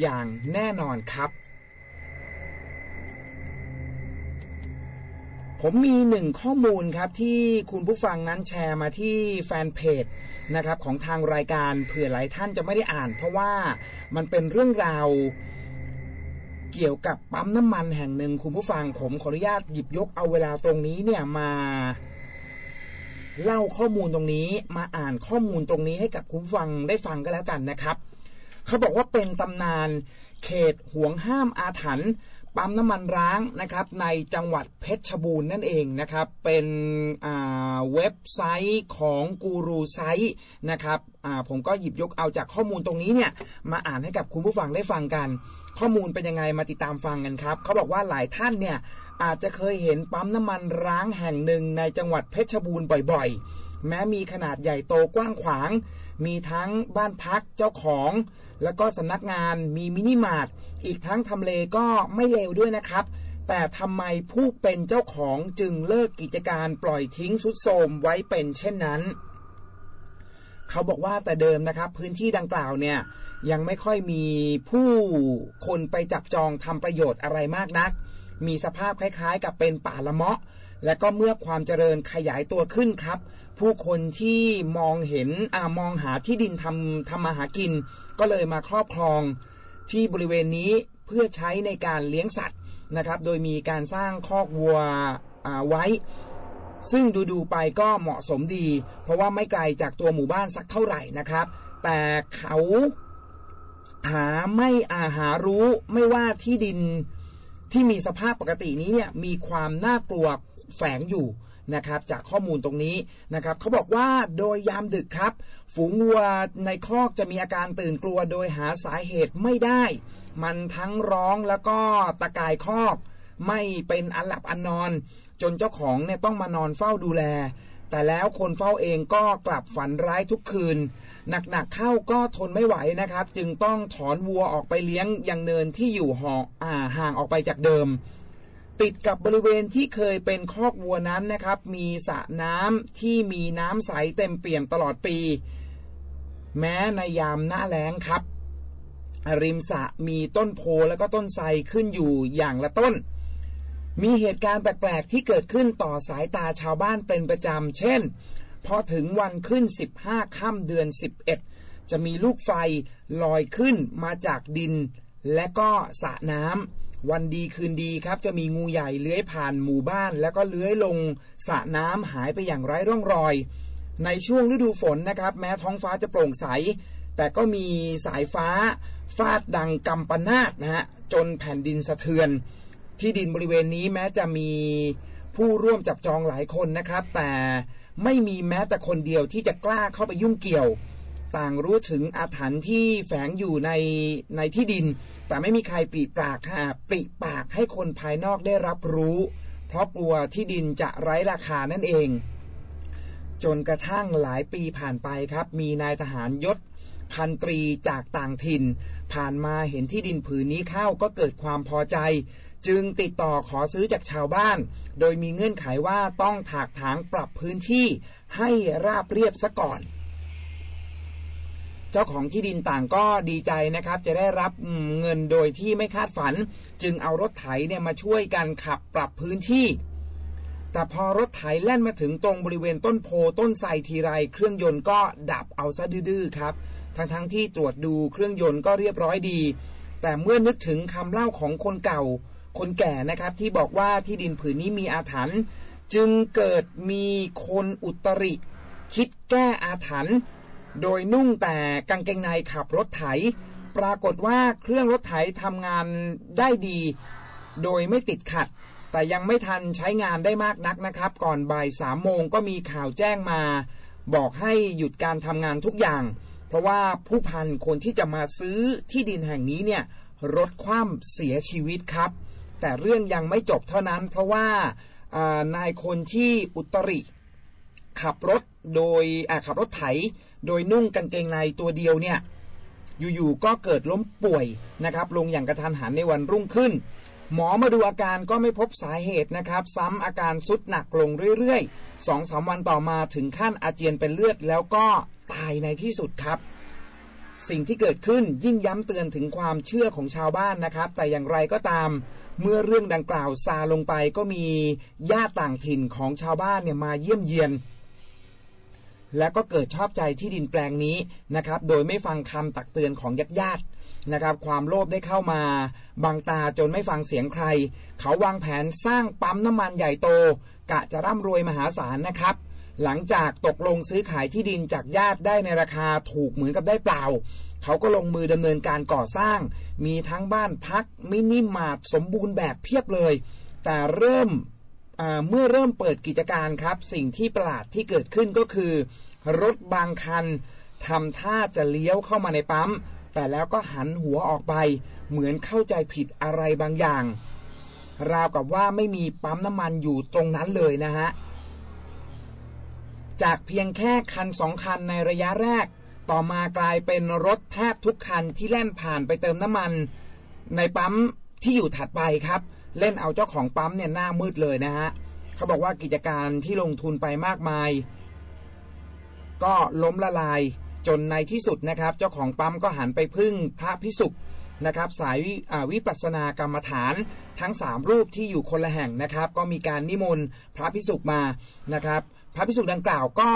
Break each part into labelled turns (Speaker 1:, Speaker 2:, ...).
Speaker 1: อย่างแน่นอนครับ ผมมีหนึ่งข้อมูลครับที่คุณผู้ฟังนั้นแชร์มาที่แฟนเพจนะครับของทางรายการเผื่อหลายท่านจะไม่ได้อ่าน เพราะว่ามันเป็นเรื่องราวเกี่ยวกับปั๊มน้ำมันแห่งหนึ่งคุณผู้ฟังผมขออนุญาตหยิบยกเอาเวลาตรงนี้เนี่ยมาเล่าข้อมูลตรงนี้มาอ่านข้อมูลตรงนี้ให้กับคุณผู้ฟังได้ฟังก็แล้วกันนะครับ เขาบอกว่าเป็นตำนาน เขตห่วงห้ามอาถรรพ์ปั๊มน้ำมันร้างนะครับ ในจังหวัดเพชรบูรณ์นั่นเองนะครับ เป็นเว็บไซต์ของกูรูไซต์นะครับผมก็หยิบยกเอาจากข้อมูลตรงนี้เนี่ยมาอ่านให้กับคุณผู้ฟังได้ฟังกัน ข้อมูลเป็นยังไงมาติดตามฟังกันครับเขาบอกว่าหลายท่านเนี่ยอาจจะเคยเห็นปั๊มน้ำมันร้างแห่งหนึ่งในจังหวัดเพชรบูรณ์บ่อยๆ แม้มีขนาดใหญ่โตกว้างขวาง มีทั้งบ้านพักเจ้าของ แล้วก็สำนักงานมีมินิมาร์ทอีกทั้งทำเลก็ไม่เลวด้วยนะครับ แต่ทำไมผู้เป็นเจ้าของจึงเลิกกิจการปล่อยทิ้งสุดโทมไว้เป็นเช่นนั้น เขาบอกว่าแต่เดิมนะครับ พื้นที่ดังกล่าวเนี่ยยังไม่ค่อยมีผู้คนไปจับจองทำประโยชน์อะไรมากนัก มีสภาพคล้ายๆ กับเป็นป่าละเมาะ และก็เมื่อความเจริญขยายตัวขึ้นครับ ผู้คนที่มองเห็นอมองหาที่ดินทำทำมาหากิน ก็เลยมาครอบครองที่บริเวณนี้เพื่อใช้ในการเลี้ยงสัตว์นะครับ โดยมีการสร้างคอกวัวไว้ ซึ่งดูๆไปก็เหมาะสมดี เพราะว่าไม่ไกลจากตัวหมู่บ้านสักเท่าไหร่นะครับ แต่เขาหาไม่อาหารู้ไม่ว่าที่ดินที่มีสภาพปกตินี้เนี่ยมีความน่ากลัวแฝงอยู่ นะครับจากข้อมูลตรงนี้นะครับเขาบอกว่าโดยยามดึกครับ ฝูงวัวในคอกจะมีอาการตื่นกลัวโดยหาสาเหตุไม่ได้ มันทั้งร้องแล้วก็ตะกายคอก ไม่เป็นอันหลับอันนอน จนเจ้าของเนี่ยต้องมานอนเฝ้าดูแล แต่แล้วคนเฝ้าเองก็กลับฝันร้ายทุกคืนหนักๆเข้าก็ทนไม่ไหวนะครับ จึงต้องถอนวัวออกไปเลี้ยงยังเนินที่อยู่ห่ออ่าห่างออกไปจากเดิม ติดกับบริเวณที่เคยเป็นคอกวัวนั้นนะครับ มีสระน้ำที่มีน้ำใสเต็มเปี่ยมตลอดปี แม้ในยามหน้าแล้งครับ ริมสระมีต้นโพและก็ต้นไทรขึ้นอยู่อย่างละต้น มีเหตุการณ์แปลกๆที่เกิดขึ้นต่อสายตาชาวบ้านเป็นประจำเช่นพอถึงวันขึ้น 15 ค่ำเดือน 11 จะมีลูกไฟลอยขึ้นมาจากดิน และก็สระน้ำ วันดีคืนดีครับ จะมีงูใหญ่เลื้อยผ่านหมู่บ้าน แล้วก็เลื้อยลงสระน้ำหายไปอย่างไร้ร่องรอย ในช่วงฤดูฝนนะครับ แม้ท้องฟ้าจะโปร่งใส แต่ก็มีสายฟ้า ฟาดดังกำปนาตนะฮะจนแผ่นดินสะเทือน ที่ดินบริเวณนี้แม้จะมีผู้ร่วมจับจองหลายคนนะครับ แต่ไม่มีแม้แต่คนเดียวที่จะกล้าเข้าไปยุ่งเกี่ยว ต่างรู้ถึงอาถรรพ์ที่แฝงอยู่ในในที่ดิน แต่ไม่มีใครปริปากค่ะปริปากให้คนภายนอกได้รับรู้ เพราะกลัวที่ดินจะไร้ราคานั่นเอง จนกระทั่งหลายปีผ่านไปครับ มีนายทหารยศพันตรีจากต่างถิ่น ผ่านมาเห็นที่ดินผืนนี้เข้าก็เกิดความพอใจ จึงติดต่อขอซื้อจากชาวบ้าน โดยมีเงื่อนไขว่าต้องถากถางปรับพื้นที่ให้ราบเรียบซะก่อน จ้าของที่ดินต่างก็ดีใจนะครับ จะได้รับเงินโดยที่ไม่คาดฝัน จึงเอารถไถเนี่ยมาช่วยกันขับปรับพื้นที่ แต่พอรถไถแล่นมาถึงตรงบริเวณต้นโพต้นไทรทีไร เครื่องยนต์ก็ดับเอาซะดื้อครับ ทั้งๆทที่ตรวจดูเครื่องยนต์ก็เรียบร้อยดี แต่เมื่อนึกถึงคำเล่าของคนเก่า คนแก่นะครับที่บอกว่าที่ดินผืนนี้มีอาถรรพ์จึงเกิดมีคนอุตริ คิดแก้อาถรรพ์ โดยนุ่งแต่กางเกงในขับรถไถ ปรากฏว่าเครื่องรถไถทำงานได้ดี โดยไม่ติดขัด แต่ยังไม่ทันใช้งานได้มากนักนะครับ ก่อนบ่ายสามโมงก็มีข่าวแจ้งมา บอกให้หยุดการทำงานทุกอย่าง เพราะว่าผู้พันคนที่จะมาซื้อที่ดินแห่งนี้เนี่ยรถคว่ำเสียชีวิตครับ แต่เรื่องยังไม่จบเท่านั้น เพราะว่านายคนที่อุตริ ขับรถโดยขับรถไถ โดยนุ่งกางเกงในตัวเดียวเนี่ยอยู่ๆก็เกิดล้มป่วยนะครับลงอย่างกระทันหันในวันรุ่งขึ้น หมอมาดูอาการก็ไม่พบสาเหตุนะครับ ซ้ำอาการสุดหนักลงเรื่อยๆสองสามวันต่อมาถึงขั้นอาเจียนเป็นเลือดแล้วก็ตายในที่สุดครับ สิ่งที่เกิดขึ้นยิ่งย้ำเตือนถึงความเชื่อของชาวบ้านนะครับ แต่อย่างไรก็ตาม เมื่อเรื่องดังกล่าวซาลงไปก็มีญาติต่างถิ่นของชาวบ้านเนี่ยมาเยี่ยมเยียน และก็เกิดชอบใจที่ดินแปลงนี้นะครับ โดยไม่ฟังคำตักเตือนของญาติญาตินะครับ ความโลภได้เข้ามาบังตาจนไม่ฟังเสียงใคร เขาวางแผนสร้างปั๊มน้ำมันใหญ่โต กะจะร่ำรวยมหาศาลนะครับ หลังจากตกลงซื้อขายที่ดินจากญาติได้ในราคาถูกเหมือนกับได้เปล่า เขาก็ลงมือดำเนินการก่อสร้าง มีทั้งบ้านพักมินิมาร์ทสมบูรณ์แบบเพียบเลย แต่เริ่ม เมื่อเริ่มเปิดกิจการครับ สิ่งที่ประหลาดที่เกิดขึ้นก็คือ รถบางคันทำท่าจะเลี้ยวเข้ามาในปั๊ม แต่แล้วก็หันหัวออกไป เหมือนเข้าใจผิดอะไรบางอย่าง ราวกับว่าไม่มีปั๊มน้ำมันอยู่ตรงนั้นเลยนะฮะ จากเพียงแค่คันสองคันในระยะแรก ต่อมากลายเป็นรถแทบทุกคันที่แล่นผ่านไปเติมน้ำมัน ในปั๊มที่อยู่ถัดไปครับ เล่นเอาเจ้าของปั๊มเนี่ยหน้ามืดเลยนะฮะเขาบอกว่ากิจการที่ลงทุนไปมากมาย ก็ล้มละลายจนในที่สุดนะครับ เจ้าของปั๊มก็หันไปพึ่งพระพิสุกนะครับ สายวิปัสสนากรรมฐานทั้งสามรูปที่อยู่คนละแห่งนะครับ ก็มีการนิมนต์พระพิสุกมานะครับ พระพิสุกดังกล่าวก็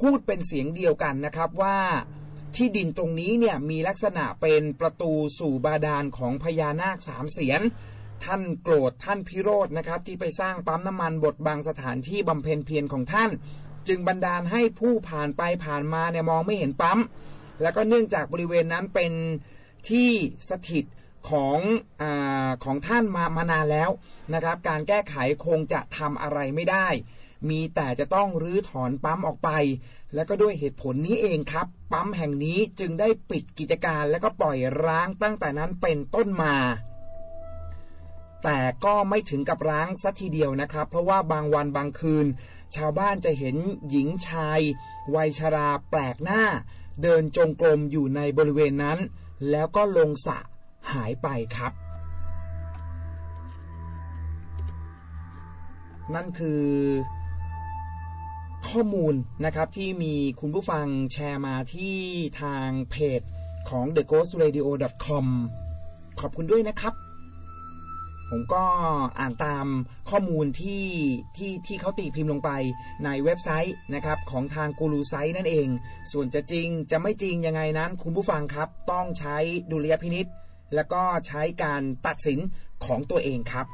Speaker 1: พูดเป็นเสียงเดียวกันนะครับว่าที่ดินตรงนี้เนี่ยมีลักษณะเป็นประตูสู่บาดาลของพญานาคสามเสียน ท่านโกรธท่านพิโรธนะครับ ที่ไปสร้างปั๊มน้ำมันบดบังสถานที่บำเพ็ญเพียรของท่าน จึงบันดาลให้ผู้ผ่านไปผ่านมาเนี่ยมองไม่เห็นปั๊ม แล้วก็เนื่องจากบริเวณนั้นเป็นที่สถิตของอาของท่านมามานานแล้วนะครับ การแก้ไขคงจะทำอะไรไม่ได้ มีแต่จะต้องรื้อถอนปั๊มออกไป และก็ด้วยเหตุผลนี้เองครับ ปั๊มแห่งนี้จึงได้ปิดกิจการ และก็ปล่อยร้างตั้งแต่นั้นเป็นต้นมา แต่ก็ไม่ถึงกับร้างสัทีเดียวนะครับ เพราะว่าบางวันบางคืน ชาวบ้านจะเห็นหญิงชายวัยชราแปลกหน้า เดินจงกรมอยู่ในบริเวณนั้น แล้วก็ลงสะหายไปครับ นั่นคือข้อมูลนะครับที่มีคุณผู้ฟังแชร์มาที่ทางเพจของ theghostradio.com ขอบคุณด้วยนะครับ ผมก็อ่านตามข้อมูลที่ที่ที่เขาตีพิมพ์ลงไปในเว็บไซต์นะครับของทางกูรูไซต์นั่นเอง ส่วนจะจริงจะไม่จริงยังไงนั้น คุณผู้ฟังครับต้องใช้ดุลยพินิษแล้วก็ใช้การตัดสินของตัวเองครับ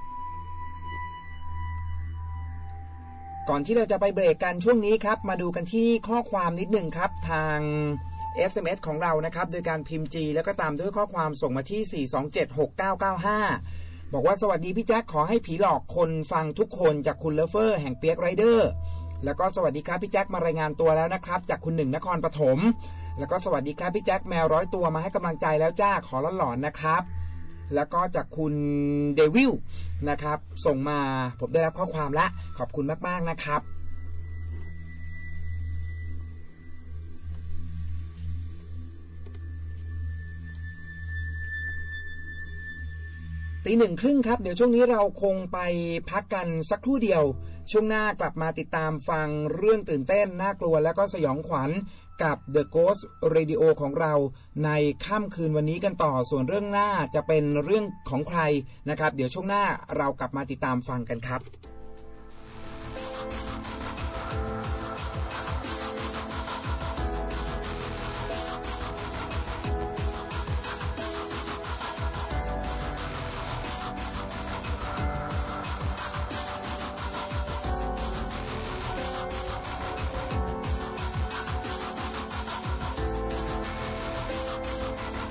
Speaker 1: ก่อนที่เราจะไปเบรกกันช่วงนี้ครับ มาดูกันที่ข้อความนิดหนึ่งครับทาง SMS ของเรานะครับ โดยการพิมพ์ G แล้วก็ตามด้วยข้อความส่งมาที่ 4276995 บอกว่าสวัสดีพี่แจ็คขอให้ผีหลอกคนฟังทุกคนจากคุณเลเฟอร์แห่งเปียกไรเดอร์แล้วก็สวัสดีครับพี่แจ็คมารายงานตัวแล้วนะครับ จากคุณหนึ่งนครปฐมแล้วก็สวัสดีครับพี่แจ็คแมวร้อยตัวมาให้กำลังใจแล้วจ้าขอละหลอนนะครับ แล้วก็จากคุณเดวิลนะครับ ส่งมาผมได้รับข้อความแล้วขอบคุณมากๆนะครับ ตีหนึ่งครึ่งครับ เดี๋ยวช่วงนี้เราคงไปพักกันสักครู่เดียว ช่วงหน้ากลับมาติดตามฟังเรื่องตื่นเต้น น่ากลัวและก็สยองขวัญกับ The Ghost Radio ของเราในค่ำคืนวันนี้กันต่อส่วนเรื่องหน้าจะเป็นเรื่องของใครนะครับ เดี๋ยวช่วงหน้าเรากลับมาติดตามฟังกันครับ